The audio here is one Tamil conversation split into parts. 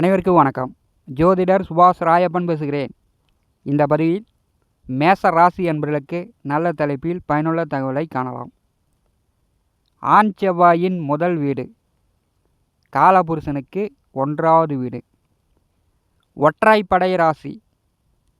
அனைவருக்கும் வணக்கம். ஜோதிடர் சுபாஷ் ராயப்பன் பேசுகிறேன். இந்த பதிவில் மேச ராசி என்பவர்களுக்கு நல்ல தலைப்பில் பயனுள்ள தகவலை காணலாம். ஆண் செவ்வாயின் முதல் வீடு. காலபுருஷனுக்கு ஒன்றாவது வீடு. ஒற்றாய்ப்படை ராசி.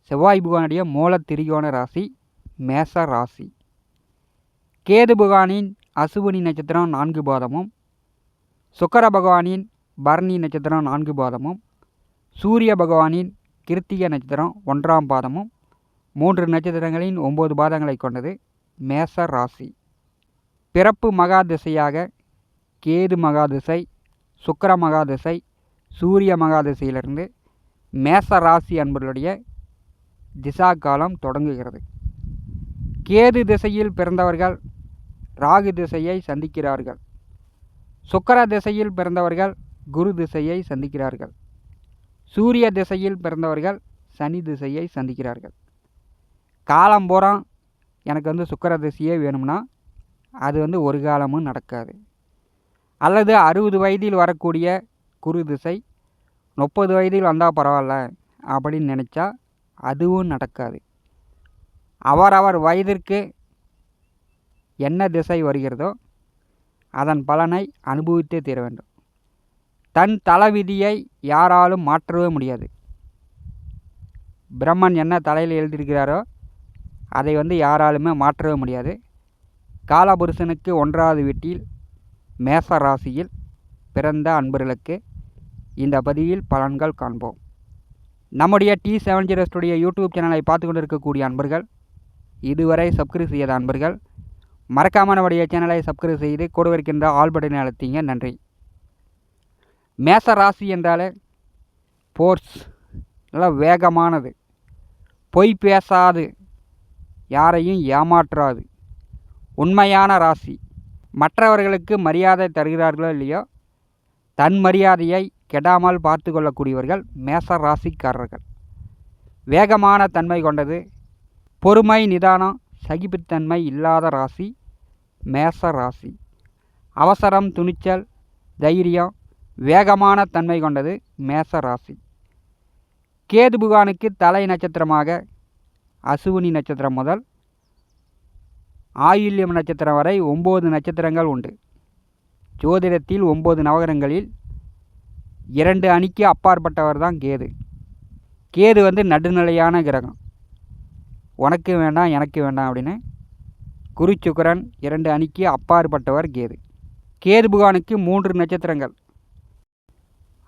செவ்வாய் புகானுடைய மூல திரிகோண ராசி மேச ராசி. கேது புகானின் அசுவினி நட்சத்திரம் நான்கு பாதமும் சுக்கர பகவானின் பரணி நட்சத்திரம் நான்கு பாதமும் சூரிய பகவானின் கிருத்திக நட்சத்திரம் ஒன்றாம் பாதமும் மூன்று நட்சத்திரங்களின் ஒம்பது பாதங்களை கொண்டது மேச ராசி. பிறப்பு மகா திசையாக கேது மகாதிசை சுக்கர மகாதிசை சூரிய மகாதிசையிலிருந்து மேச ராசி அன்பர்களுடைய திசா காலம் தொடங்குகிறது. கேது திசையில் பிறந்தவர்கள் ராகு திசையை சந்திக்கிறார்கள். சுக்கர திசையில் பிறந்தவர்கள் குரு திசையை சந்திக்கிறார்கள். சூரிய திசையில் பிறந்தவர்கள் சனி திசையை சந்திக்கிறார்கள். காலம் பூரா எனக்கு வந்து சுக்கர திசையே வேணும்னா அது வந்து ஒரு காலமும் நடக்காது. அல்லது அறுபது வயதில் வரக்கூடிய குரு திசை முப்பது வயதில் வந்தால் பரவாயில்ல அப்படின்னு நினச்சா அதுவும் நடக்காது. அவரவர் வயதிற்கு என்ன திசை வருகிறதோ அதன் பலனை அனுபவித்தே தீர வேண்டும். தன் தலைவிதியை யாராலும் மாற்றவே முடியாது. பிரம்மன் என்ன தலையில் எழுதியிருக்கிறாரோ அதை வந்து யாராலுமே மாற்றவே முடியாது. காலபுருஷனுக்கு ஒன்றாவது வீட்டில் மேச ராசியில் பிறந்த அன்பர்களுக்கு இந்த பதிவில் பலன்கள் காண்போம். நம்முடைய T seven zero studio YouTube சேனலை பார்த்து கொண்டு இருக்கக்கூடிய அன்பர்கள் இதுவரை சப்ஸ்கிரைப் செய்யாத அன்பர்கள் மறக்காமல் நம்முடைய சேனலை சப்ஸ்கிரைப் செய்து கூட இருக்கின்ற ஆல் பட்டனை அழுத்திங்க. நன்றி. மேச ராசி என்றாலே போர்ஸ் நல்லா வேகமானது. பொய் பேசாது. யாரையும் ஏமாற்றாது. உண்மையான ராசி. மற்றவர்களுக்கு மரியாதை தருகிறார்களோ இல்லையோ தன் மரியாதையை கெடாமல் பார்த்து கொள்ளக்கூடியவர்கள் மேச ராசிக்காரர்கள் வேகமான தன்மை கொண்டது. பொறுமை நிதானம் சகிப்புத்தன்மை இல்லாத ராசி மேச ராசி அவசரம் துணிச்சல் தைரியம் வேகமான தன்மை கொண்டது மேச ராசி கேது புகானுக்கு தலை நட்சத்திரமாக அசுவினி நட்சத்திரம் முதல் ஆயுள்யம் நட்சத்திரம் வரை ஒம்பது நட்சத்திரங்கள் உண்டு. ஜோதிடத்தில் ஒம்பது நவகரங்களில் இரண்டு அணிக்கு அப்பாற்பட்டவர் தான் கேது. கேது வந்து நடுநிலையான கிரகம். உனக்கு வேண்டாம் எனக்கு வேண்டாம் அப்படின்னு குரு சுக்கரன் இரண்டு அணிக்கு அப்பாற்பட்டவர் கேது. கேது புகானுக்கு மூன்று நட்சத்திரங்கள்.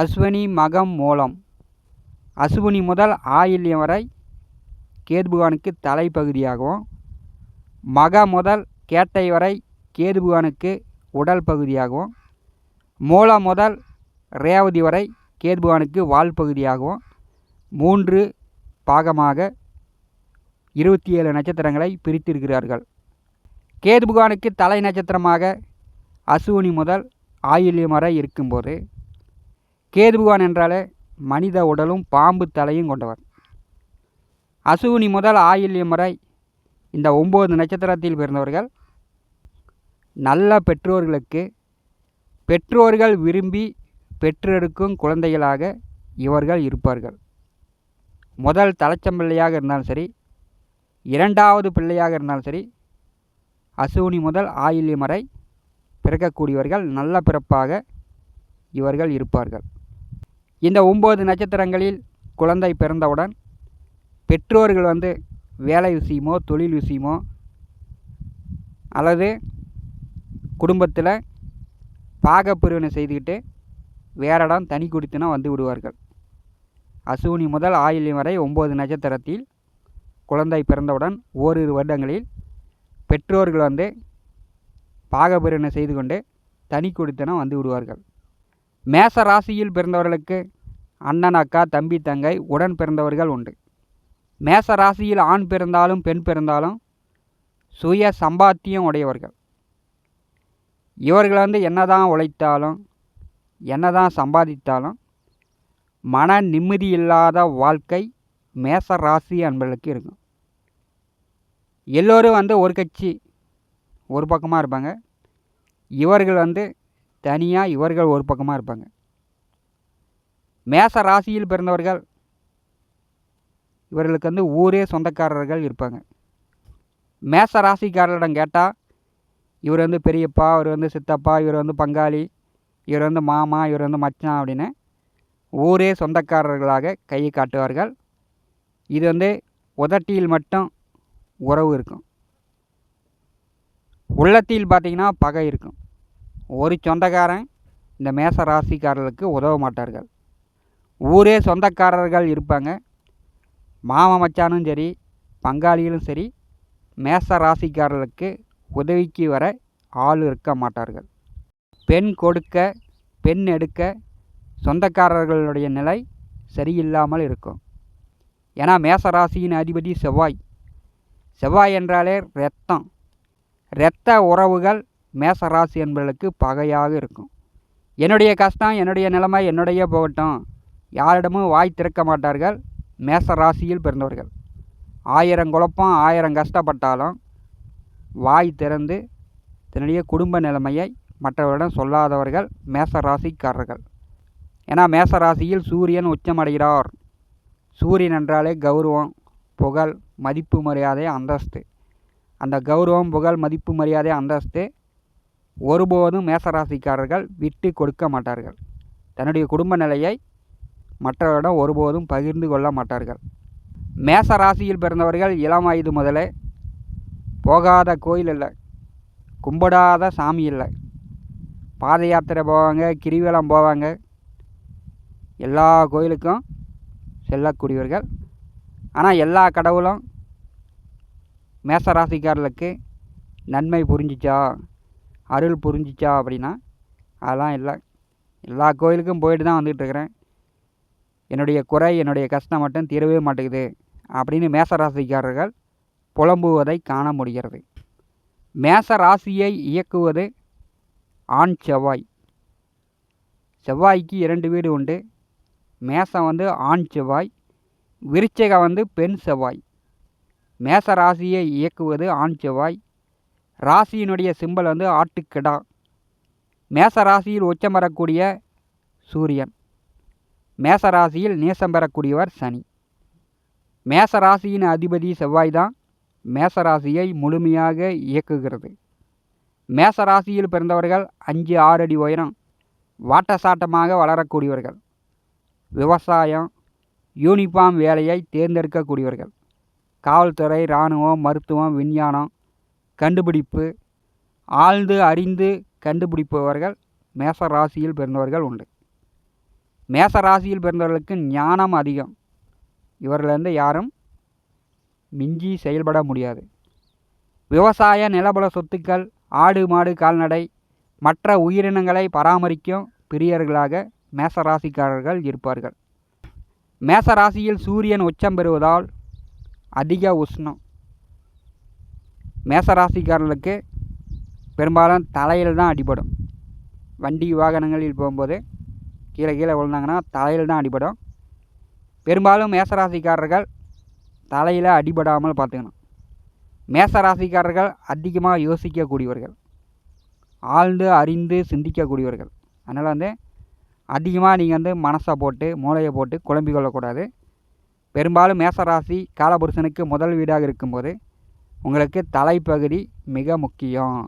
அஸ்வினி மகம் மூலம். அசுவினி முதல் ஆயில்யம் வரை கேதுபுகானுக்கு தலைப்பகுதியாகவும் மக முதல் கேட்டை வரை கேதுபுகானுக்கு உடல் பகுதியாகவும் மூல முதல் ரேவதி வரை கேதுபுகானுக்கு வால் பகுதியாகவும் மூன்று பாகமாக இருபத்தி ஏழு நட்சத்திரங்களை பிரித்திருக்கிறார்கள். கேதுபுகானுக்கு தலை நட்சத்திரமாக அசுவினி முதல் ஆயில்யம் வரை இருக்கும்போது கேது என்றாலே மனித உடலும் பாம்பு தலையும் கொண்டவர். அசுவினி முதல் ஆயில்யம் வரை இந்த ஒம்பது நட்சத்திரத்தில் பிறந்தவர்கள். நல்ல பெற்றோர்களுக்கு பெற்றோர்கள் விரும்பி பெற்றெடுக்கும் குழந்தைகளாக இவர்கள் இருப்பார்கள். முதல் தலைச்சம்பிள்ளையாக இருந்தாலும் சரி இரண்டாவது பிள்ளையாக இருந்தாலும் சரி அசுவினி முதல் ஆயில்யம் வரை பிறக்கக்கூடியவர்கள் நல்ல பிறப்பாக இவர்கள் இருப்பார்கள். இந்த ஒம்பது நட்சத்திரங்களில் குழந்தை பிறந்தவுடன் பெற்றோர்கள் வந்து வேலை விஷயமோ தொழில் விஷயமோ அல்லது குடும்பத்தில் பாகப்பிரிவினை செய்துக்கிட்டு வேற இடம் தனி குடித்தனம் வந்து விடுவார்கள். அசூனி முதல் ஆயில்யம் வரை ஒம்பது நட்சத்திரத்தில் குழந்தை பிறந்தவுடன் ஓரிரு வருடங்களில் பெற்றோர்கள் வந்து பாகப்பிரிவினை செய்து கொண்டு தனி குடித்தனம் வந்து விடுவார்கள். மேச ராசியில் பிறந்தவர்களுக்கு அண்ணன் அக்கா தம்பி தங்கை உடன் பிறந்தவர்கள் உண்டு. மேச ராசியில் ஆண் பிறந்தாலும் பெண் பிறந்தாலும் சுய சம்பாத்தியம் உடையவர்கள். இவர்கள் வந்து என்னதான் உழைத்தாலும் என்னதான் சம்பாதித்தாலும் மன நிம்மதி இல்லாத வாழ்க்கை மேச ராசி அன்பர்களுக்கு இருக்கும். எல்லோரும் வந்து ஒரு கட்சி ஒரு பக்கமாக இருப்பாங்க. இவர்கள் வந்து தனியாக இவர்கள் ஒரு பக்கமாக இருப்பாங்க. மேச ராசியில் பிறந்தவர்கள் இவர்களுக்கு வந்து ஊரே சொந்தக்காரர்கள் இருப்பாங்க. மேச ராசிக்காரர்களிடம் கேட்டால் இவர் வந்து பெரியப்பா இவர் வந்து சித்தப்பா இவர் வந்து பங்காளி இவர் வந்து மாமா இவர் வந்து மச்சான் அப்படின்னு ஊரே சொந்தக்காரர்களாக கையை காட்டுவார்கள். இது வந்து உதட்டியில் மட்டும் உறவு இருக்கும். உள்ளத்தில் பார்த்திங்கன்னா பகை இருக்கும். ஒரு சொந்தக்காரன் இந்த மேச ராசிக்காரர்களுக்கு உதவ மாட்டார்கள். ஊரே சொந்தக்காரர்கள் இருப்பாங்க. மாம மச்சானும் சரி பங்காளிகளும் சரி மேச ராசிக்காரர்களுக்கு உதவிக்கு வர ஆள் இருக்க மாட்டார்கள். பெண் கொடுக்க பெண் எடுக்க சொந்தக்காரர்களுடைய நிலை சரியில்லாமல் இருக்கும். ஏன்னா மேச ராசியின் அதிபதி செவ்வாய். செவ்வாய் என்றாலே இரத்தம் இரத்த உறவுகள் மேச ராசி என்பவர்களுக்கு பகையாக இருக்கும். என்னுடைய கஷ்டம் என்னுடைய நிலைமை என்னுடைய போகட்டும். யாரிடமும் வாய் திறக்க மாட்டார்கள். மேச ராசியில் பிறந்தவர்கள். ஆயிரம் குழப்பம் ஆயிரம் கஷ்டப்பட்டாலும் வாய் திறந்து தன்னுடைய குடும்ப நிலைமையை மற்றவரிடம் சொல்லாதவர்கள் மேசராசிக்காரர்கள். ஏன்னா மேச ராசியில் சூரியன் உச்சமடைகிறார் சூரியன் என்றாலே கௌரவம் புகழ் மதிப்பு மரியாதை அந்தஸ்து. அந்த கௌரவம் புகழ் மதிப்பு மரியாதை அந்தஸ்து ஒருபோதும் மேசராசிக்காரர்கள் விட்டு கொடுக்க மாட்டார்கள். தன்னுடைய குடும்ப நிலையை மற்றவரிடம் ஒருபோதும் பகிர்ந்து கொள்ள மாட்டார்கள். மேச ராசியில் பிறந்தவர்கள் இளம் வயது முதலே போகாத கோயில் இல்லை கும்பிடாத சாமி இல்லை. பாத யாத்திரை போவாங்க கிரிவலம் போவாங்க. எல்லா கோயிலுக்கும் செல்லக்கூடியவர்கள். ஆனால் எல்லா கடவுளும் மேச ராசிக்காரர்களுக்கு நன்மை புரிஞ்சிச்சா? அருள் புரிஞ்சிச்சா அப்படின்னா அதெல்லாம் இல்லை. எல்லா கோயிலுக்கும் போயிட்டு தான் வந்துகிட்ருக்குறேன். என்னுடைய குறை என்னுடைய கஷ்டம் மட்டும் தீரவே மாட்டேங்குது அப்படின்னு மேச ராசிக்காரர்கள் புலம்புவதை காண முடிகிறது. மேச ராசியை இயக்குவது ஆண் செவ்வாய். செவ்வாய்க்கு இரண்டு வீடு உண்டு. மேசம் வந்து ஆண் செவ்வாய் விருச்சகம் வந்து பெண் செவ்வாய். மேச ராசியை இயக்குவது ஆண் செவ்வாய் ராசியினுடைய சிம்பல் வந்து ஆட்டுக்கிடா. மேச ராசியில் உச்சம் பெறக்கூடிய சூரியன். மேச ராசியில் நேசம் பெறக்கூடியவர் சனி. மேச ராசியின் அதிபதி செவ்வாய் தான் மேச ராசியை முழுமையாக இயக்குகிறது. மேச ராசியில் பிறந்தவர்கள் அஞ்சு ஆறு அடி உயரம் வாட்டசாட்டமாக வளரக்கூடியவர்கள். விவசாயம் யூனிஃபார்ம் வேலையை தேர்ந்தெடுக்கக்கூடியவர்கள். காவல்துறை இராணுவம் மருத்துவம் விஞ்ஞானம் கண்டுபிடிப்பு ஆழ்ந்து அறிந்து கண்டுபிடிப்பவர்கள் மேச ராசியில் பிறந்தவர்கள் உண்டு. மேச ராசியில் பிறந்தவர்களுக்கு ஞானம் அதிகம். இவர்களிருந்து யாரும் மிஞ்சி செயல்பட முடியாது. விவசாய நிலபல சொத்துக்கள் ஆடு மாடு கால்நடை மற்ற உயிரினங்களை பராமரிக்கும் பிரியர்களாக மேச ராசிக்காரர்கள் இருப்பார்கள். மேச ராசியில் சூரியன் உச்சம் பெறுவதால் அதிக உஷ்ணம். மேசராசிக்காரர்களுக்கு பெரும்பாலும் தலையில் தான் அடிபடும். வண்டி வாகனங்களில் போகும்போது கீழே கீழே விழுந்தாங்கன்னா தலையில் தான் அடிபடும். பெரும்பாலும் மேசராசிக்காரர்கள் தலையில் அடிபடாமல் பார்த்துக்கணும். மேசராசிக்காரர்கள் அதிகமாக யோசிக்கக்கூடியவர்கள். ஆழ்ந்து அறிந்து சிந்திக்கக்கூடியவர்கள். அதனால் வந்து அதிகமாக நீங்கள் வந்து மனசை போட்டு மூளையை போட்டு குழம்பிக் கொள்ளக்கூடாது. பெரும்பாலும் மேசராசி காலபுருஷனுக்கு முதல் வீடாக இருக்கும்போது உங்களுக்கு தலைப்பகுதி மிக முக்கியம்.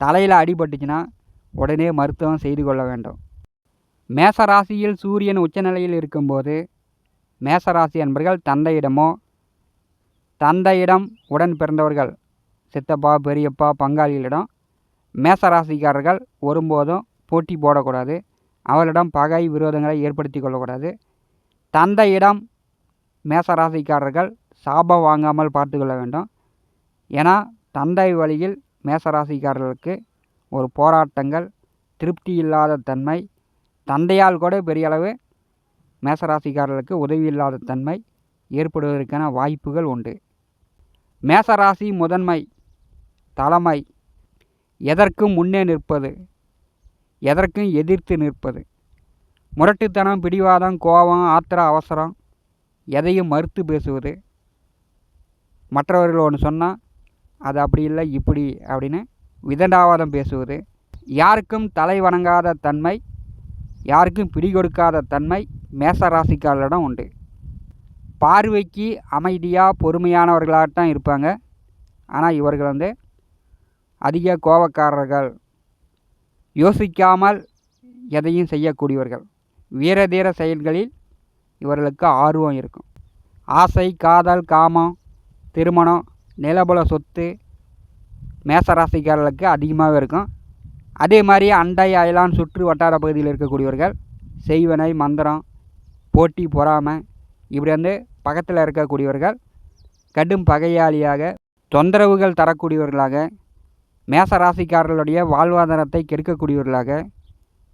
தலையில் அடிபட்டுச்சுன்னா உடனே மருத்துவம் செய்து கொள்ள வேண்டும். மேசராசியில் சூரியன் உச்சநிலையில் இருக்கும்போது மேசராசி என்பர்கள் தந்தையிடமோ தந்தையிடம் உடன் பிறந்தவர்கள் சித்தப்பா பெரியப்பா பங்காளிகளிடம் மேசராசிக்காரர்கள் ஒருபோதும் போட்டி போடக்கூடாது. அவர்களிடம் பகை விரோதங்களை ஏற்படுத்தி கொள்ளக்கூடாது. தந்தையிடம் மேசராசிக்காரர்கள் சாபம் வாங்காமல் பார்த்து கொள்ள வேண்டும். ஏன்னா தந்தை வழியில் மேசராசிக்காரர்களுக்கு ஒரு போராட்டங்கள் திருப்தி இல்லாத தன்மை தந்தையால் கூட பெரிய அளவு மேசராசிக்காரர்களுக்கு உதவி இல்லாத தன்மை ஏற்படுவதற்கான வாய்ப்புகள் உண்டு. மேசராசி முதன்மை தலைமை எதற்கும் முன்னே நிற்பது எதற்கும் எதிர்த்து நிற்பது? முரட்டுத்தனம் பிடிவாதம் கோபம் ஆத்திர அவசரம் எதையும் மறுத்து பேசுவது. மற்றவர்கள் ஒன்று சொன்னால் அது அப்படி இல்லை இப்படி அப்படின்னு விதண்டாவாதம் பேசுவது. யாருக்கும் தலை வணங்காத தன்மை யாருக்கும் பிடி கொடுக்காத தன்மை மேச ராசிக்காரர்களிடம் உண்டு. பார்வைக்கு அமைதியாக பொறுமையானவர்களாகத்தான் இருப்பாங்க. ஆனால் இவர்கள் வந்து அதிக கோபக்காரர்கள். யோசிக்காமல் எதையும் செய்யக்கூடியவர்கள். வீரதீர செயல்களில் இவர்களுக்கு ஆர்வம் இருக்கும். ஆசை காதல் காமம் திருமணம் நிலபல சொத்து மேசராசிக்காரர்களுக்கு அதிகமாகவே இருக்கும். அதே மாதிரி அண்டை அயலான் சுற்று வட்டார பகுதியில் இருக்கக்கூடியவர்கள் செய்வனை மந்திரம் போட்டி பொறாமை இப்படி வந்து பக்கத்தில் இருக்கக்கூடியவர்கள் கடும் பகையாளியாக தொந்தரவுகள் தரக்கூடியவர்களாக மேச ராசிக்காரர்களுடைய வாழ்வாதாரத்தை கெடுக்கக்கூடியவர்களாக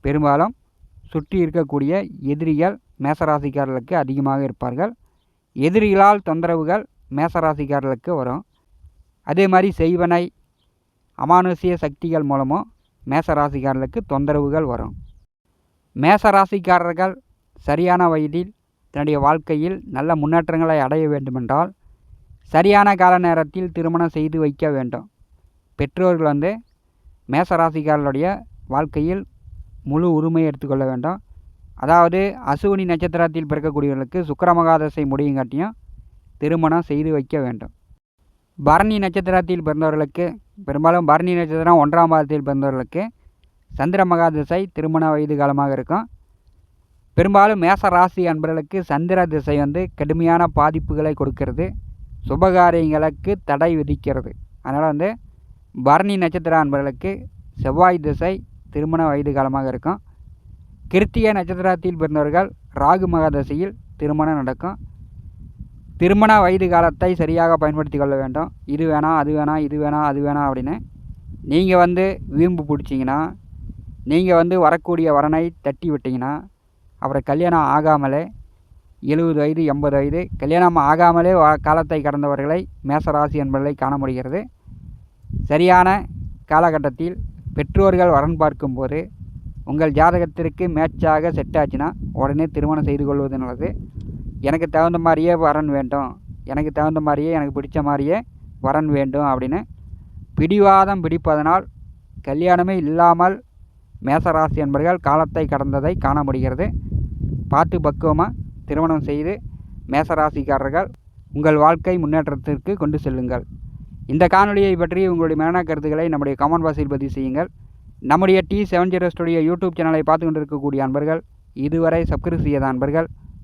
பெரும்பாலும் சுற்றி இருக்கக்கூடிய எதிரிகள் மேசராசிக்காரர்களுக்கு அதிகமாக இருப்பார்கள். எதிரிகளால் தொந்தரவுகள் மேசராசிக்காரர்களுக்கு வரும். அதே மாதிரி செய்வனை அமானுஷ்ய சக்திகள் மூலமும் மேசராசிக்காரர்களுக்கு தொந்தரவுகள் வரும். மேசராசிக்காரர்கள் சரியான வயதில் தன்னுடைய வாழ்க்கையில் நல்ல முன்னேற்றங்களை அடைய வேண்டுமென்றால் சரியான கால நேரத்தில் திருமணம் செய்து வைக்க வேண்டும். பெற்றோர்கள் வந்து மேசராசிக்காரர்களுடைய வாழ்க்கையில் முழு உரிமை எடுத்துக்கொள்ள வேண்டும். அதாவது அசுவினி நட்சத்திரத்தில் பிறக்கக்கூடியவர்களுக்கு சுக்கரமகாதசை முடியும் காட்டியும் திருமணம் செய்து வைக்க வேண்டும். பரணி நட்சத்திரத்தில் பிறந்தவர்களுக்கு பெரும்பாலும் பரணி நட்சத்திரம் ஒன்றாம் பாதத்தில் பிறந்தவர்களுக்கு சந்திர மகாதிசை திருமண வயது காலமாக இருக்கும். பெரும்பாலும் மேச ராசி அன்பர்களுக்கு சந்திர திசை வந்து கடுமையான பாதிப்புகளை கொடுக்கிறது. சுபகாரியங்களுக்கு தடை விதிக்கிறது. அதனால் வந்து பரணி நட்சத்திர அன்பர்களுக்கு செவ்வாய் திசை திருமண வயது காலமாக இருக்கும். கிருத்திய நட்சத்திரத்தில் பிறந்தவர்கள் ராகு மகாதசையில் திருமணம் நடக்கும். திருமண வயது காலத்தை சரியாக பயன்படுத்தி கொள்ள வேண்டும். இது வேணாம் அது வேணாம் இது வேணாம் அது வேணாம் அப்படின்னு நீங்கள் வந்து வீம்பு பிடிச்சிங்கன்னா நீங்கள் வந்து வரக்கூடிய வரனை தட்டி விட்டிங்கன்னா அப்புறம் கல்யாணம் ஆகாமலே எழுபது வயது எண்பது வயது கல்யாணம் ஆகாமலே காலத்தை கடந்தவர்களை மேசராசி என்பதை காண முடிகிறது. சரியான காலகட்டத்தில் பெற்றோர்கள் வரன் பார்க்கும்போது உங்கள் ஜாதகத்திற்கு மேட்சாக செட் ஆச்சுன்னா உடனே திருமணம் செய்து கொள்வது நல்லது. எனக்கு தகுந்த மாதிரியே வரன் வேண்டும். எனக்கு தகுந்த மாதிரியே எனக்கு பிடிச்ச மாதிரியே வரன் வேண்டும் அப்படின்னு பிடிவாதம் பிடிப்பதனால் கல்யாணமே இல்லாமல் மேசராசி என்பர்கள் காலத்தை கடந்ததை காண முடிகிறது. பார்த்து பக்குவமாக திருமணம் செய்து மேசராசிக்காரர்கள் உங்கள் வாழ்க்கை முன்னேற்றத்திற்கு கொண்டு செல்லுங்கள். இந்த காணொலியை பற்றி உங்களுடைய மேலான கருத்துக்களை நம்முடைய கமெண்ட் பாக்ஸில் பதிவு செய்யுங்கள். நம்முடைய T seven zero studio YouTube சேனலை பார்த்து கொண்டிருக்கக்கூடிய அன்பர்கள் இதுவரை சப்ஸ்கிரைப் செய்யாத அன்பர்கள்